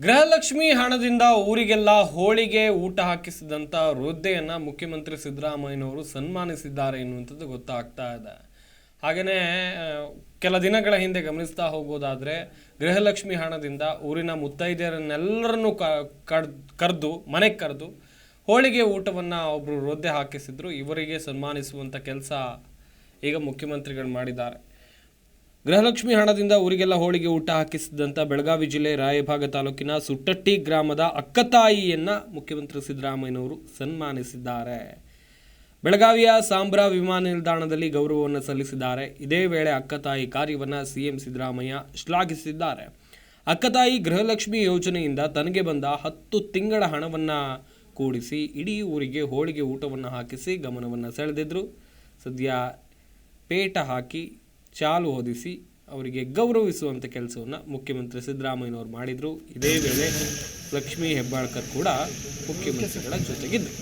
ಗೃಹಲಕ್ಷ್ಮಿ ಹಣದಿಂದ ಊರಿಗೆಲ್ಲ ಹೋಳಿಗೆ ಊಟ ಹಾಕಿಸಿದಂಥ ವೃದ್ಧೆಯನ್ನ ಮುಖ್ಯಮಂತ್ರಿ ಸಿದ್ದರಾಮಯ್ಯನವರು ಸನ್ಮಾನಿಸಿದ್ದಾರೆ ಎನ್ನುವಂಥದ್ದು ಗೊತ್ತಾಗ್ತಾ ಇದೆ. ಹಾಗೆಯೇ ಕೆಲ ದಿನಗಳ ಹಿಂದೆ ಗಮನಿಸ್ತಾ ಹೋಗೋದಾದ್ರೆ ಗೃಹಲಕ್ಷ್ಮಿ ಹಣದಿಂದ ಊರಿನ ಮುತ್ತೈದೆಯರನ್ನೆಲ್ಲರನ್ನೂ ಕರೆದು, ಮನೆಗೆ ಕರೆದು ಹೋಳಿಗೆ ಊಟವನ್ನ ಒಬ್ಬರು ವೃದ್ಧೆ ಹಾಕಿಸಿದ್ರು. ಇವರಿಗೆ ಸನ್ಮಾನಿಸುವಂತ ಕೆಲಸ ಈಗ ಮುಖ್ಯಮಂತ್ರಿಗಳು ಮಾಡಿದ್ದಾರೆ. ಗೃಹಲಕ್ಷ್ಮಿ ಹಣದಿಂದ ಊರಿಗೆಲ್ಲ ಹೋಳಿಗೆ ಊಟ ಹಾಕಿಸಿದಂಥ ಬೆಳಗಾವಿ ಜಿಲ್ಲೆ ರಾಯಭಾಗ ತಾಲೂಕಿನ ಸುಟ್ಟಟ್ಟಿ ಗ್ರಾಮದ ಅಕ್ಕತಾಯಿಯನ್ನು ಮುಖ್ಯಮಂತ್ರಿ ಸಿದ್ದರಾಮಯ್ಯನವರು ಸನ್ಮಾನಿಸಿದ್ದಾರೆ. ಬೆಳಗಾವಿಯ ಸಾಂಬ್ರಾ ವಿಮಾನ ನಿಲ್ದಾಣದಲ್ಲಿ ಗೌರವವನ್ನು ಸಲ್ಲಿಸಿದ್ದಾರೆ. ಇದೇ ವೇಳೆ ಅಕ್ಕತಾಯಿ ಕಾರ್ಯವನ್ನು ಸಿಎಂ ಸಿದ್ದರಾಮಯ್ಯ ಶ್ಲಾಘಿಸಿದ್ದಾರೆ. ಅಕ್ಕತಾಯಿ ಗೃಹಲಕ್ಷ್ಮಿ ಯೋಜನೆಯಿಂದ ತನಗೆ ಬಂದ ಹತ್ತು ತಿಂಗಳ ಹಣವನ್ನು ಕೂಡಿಸಿ ಇಡೀ ಊರಿಗೆ ಹೋಳಿಗೆ ಊಟವನ್ನು ಹಾಕಿಸಿ ಗಮನವನ್ನು ಸೆಳೆದಿದ್ರು. ಸದ್ಯ ಪೇಟ ಹಾಕಿ ಚಾಲು ಹೊದಿಸಿ ಅವರಿಗೆ ಗೌರವಿಸುವಂಥ ಕೆಲಸವನ್ನು ಮುಖ್ಯಮಂತ್ರಿ ಸಿದ್ದರಾಮಯ್ಯನವರು ಮಾಡಿದರು. ಇದೇ ವೇಳೆ ಲಕ್ಷ್ಮೀ ಹೆಬ್ಬಾಳ್ಕರ್ ಕೂಡ ಮುಖ್ಯಮಂತ್ರಿಗಳ ಜೊತೆಗಿದ್ದರು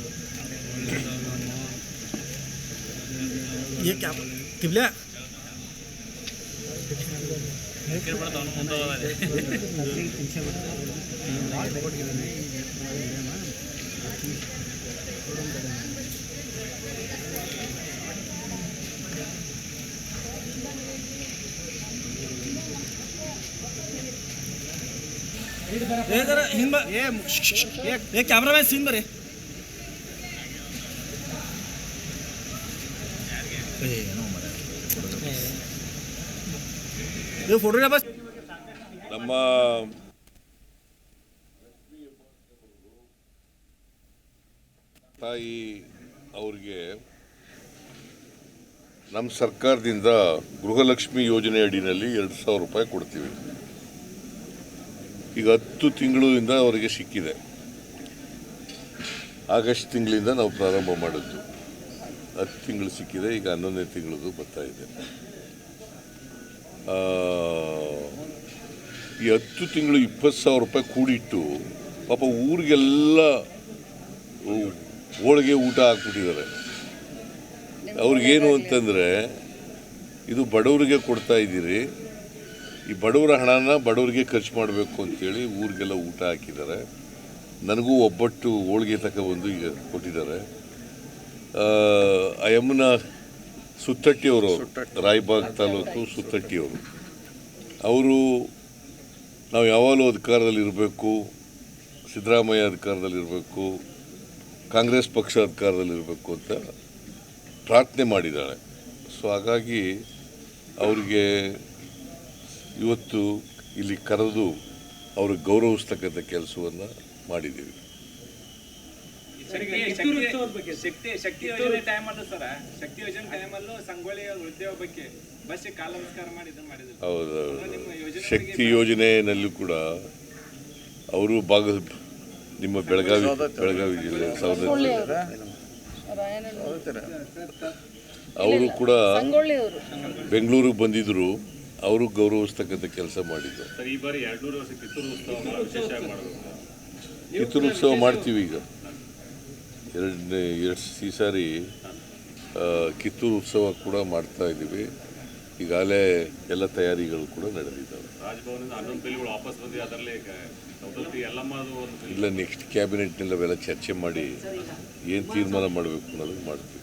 ಏ ಬರ್ರಿ ನಮ್ಮ ತಾಯಿ ಅವ್ರಿಗೆ ನಮ್ಮ ಸರ್ಕಾರದಿಂದ ಗೃಹಲಕ್ಷ್ಮಿ ಯೋಜನೆ ಅಡಿನಲ್ಲಿ ಎರಡು ಸಾವಿರ ರೂಪಾಯಿ ಕೊಡ್ತೀವಿ. ಈಗ ಹತ್ತು ತಿಂಗಳಿಂದ ಅವರಿಗೆ ಸಿಕ್ಕಿದೆ. ಆಗಸ್ಟ್ ತಿಂಗಳಿಂದ ನಾವು ಪ್ರಾರಂಭ ಮಾಡಿದ್ದು. ಹತ್ತು ತಿಂಗಳು ಸಿಕ್ಕಿದೆ, ಈಗ ಹನ್ನೊಂದನೇ ತಿಂಗಳದು ಬರ್ತಾ ಇದೆ. ಈ ಹತ್ತು ತಿಂಗಳು ಇಪ್ಪತ್ತು ಸಾವಿರ ರೂಪಾಯಿ ಕೂಡಿಟ್ಟು, ಪಾಪ ಊರಿಗೆಲ್ಲ ಹೋಳಿಗೆ ಊಟ ಹಾಕ್ಬಿಟ್ಟಿದ್ದಾರೆ. ಅವ್ರಿಗೇನು ಅಂತಂದರೆ, ಇದು ಬಡವರಿಗೆ ಕೊಡ್ತಾ ಇದ್ದೀರಿ ಈ ಬಡವರ ಹಣನ ಬಡವರಿಗೆ ಖರ್ಚು ಮಾಡಬೇಕು ಅಂತೇಳಿ ಊರಿಗೆಲ್ಲ ಊಟ ಹಾಕಿದ್ದಾರೆ. ನನಗೂ ಒಬ್ಬಟ್ಟು ಹೋಳಿಗೆ ತಗೊಬಂದು ಈಗ ಕೊಟ್ಟಿದ್ದಾರೆ. ಅಯ್ಯಮ್ಮನ ಸುತ್ತಟ್ಟಿಯವರು ರಾಯಬಾಗ್ ತಾಲೂಕು ಸುತ್ತಟ್ಟಿಯವರು ಅವರು ನಾವು ಯಾವಾಗಲೂ ಅಧಿಕಾರದಲ್ಲಿ ಇರಬೇಕು ಸಿದ್ದರಾಮಯ್ಯ ಅಧಿಕಾರದಲ್ಲಿ ಇರಬೇಕು ಕಾಂಗ್ರೆಸ್ ಪಕ್ಷ ಅಧಿಕಾರದಲ್ಲಿ ಇರಬೇಕು ಅಂತ ಪ್ರಾರ್ಥನೆ ಮಾಡಿದ್ದಾಳೆ ಸೊ ಹಾಗಾಗಿ ಅವರಿಗೆ ಇವತ್ತು ಇಲ್ಲಿ ಕರೆದು ಅವ್ರಿಗೆ ಗೌರವಿಸ್ತಕ್ಕಂಥ ಕೆಲಸವನ್ನು ಮಾಡಿದ್ದೀವಿ. ಹೌದೌದು ಶಕ್ತಿ ಶಕ್ತಿ ಶಕ್ತಿ ಯೋಜನೆ ಟೈಮ್ ಅಲ್ಲೂ ಶಕ್ತಿ ಯೋಜನೆ ಟೈಮ್ ಸಂಗೊಳ್ಳಿ ವೃದ್ಧೆ ಬಗ್ಗೆ ಬಸ್ ಕಾಲ ನಮಸ್ಕಾರ ಮಾಡಿದ್ರು. ಹೌದು ಶಕ್ತಿ ಯೋಜನೆಯಲ್ಲೂ ಕೂಡ ಅವರು ಭಾಗ ನಿಮ್ಮ ಬೆಳಗಾವಿ ಬೆಳಗಾವಿ ಜಿಲ್ಲೆ ಅವರು ಕೂಡ ಬೆಂಗಳೂರಿಗೆ ಬಂದಿದ್ರು. ಅವರು ಗೌರವಿಸ್ತಕ್ಕಂಥ ಕೆಲಸ ಮಾಡಿದ್ದು ಸರ್ ಈ ಬಾರಿ ಎರಡ್ನೂರು ವರ್ಷ ಕಿತ್ತೂರು ಉತ್ಸವ ವಿಶೇಷವಾಗಿ ಮಾಡಬೇಕು? ಕಿತ್ತೂರು ಉತ್ಸವ ಮಾಡ್ತೀವಿ ಈಗ. ಎರಡನೇ ಎರಡು ಈ ಸಾರಿ ಆ, ಕಿತ್ತೂರು ಉತ್ಸವ ಕೂಡ ಮಾಡ್ತಾ ಇದ್ದೀವಿ. ಈಗಾಗಲೇ ಎಲ್ಲ ತಯಾರಿಗಳು ಕೂಡ ನಡೆದಿದ್ದಾವೆ. ಇಲ್ಲ ನೆಕ್ಸ್ಟ್ ಕ್ಯಾಬಿನೆಟ್ನಲ್ಲಿ ಅವೆಲ್ಲ ಚರ್ಚೆ ಮಾಡಿ ಏನು ತೀರ್ಮಾನ ಮಾಡಬೇಕು ಅನ್ನೋದು ಮಾಡ್ತೀವಿ.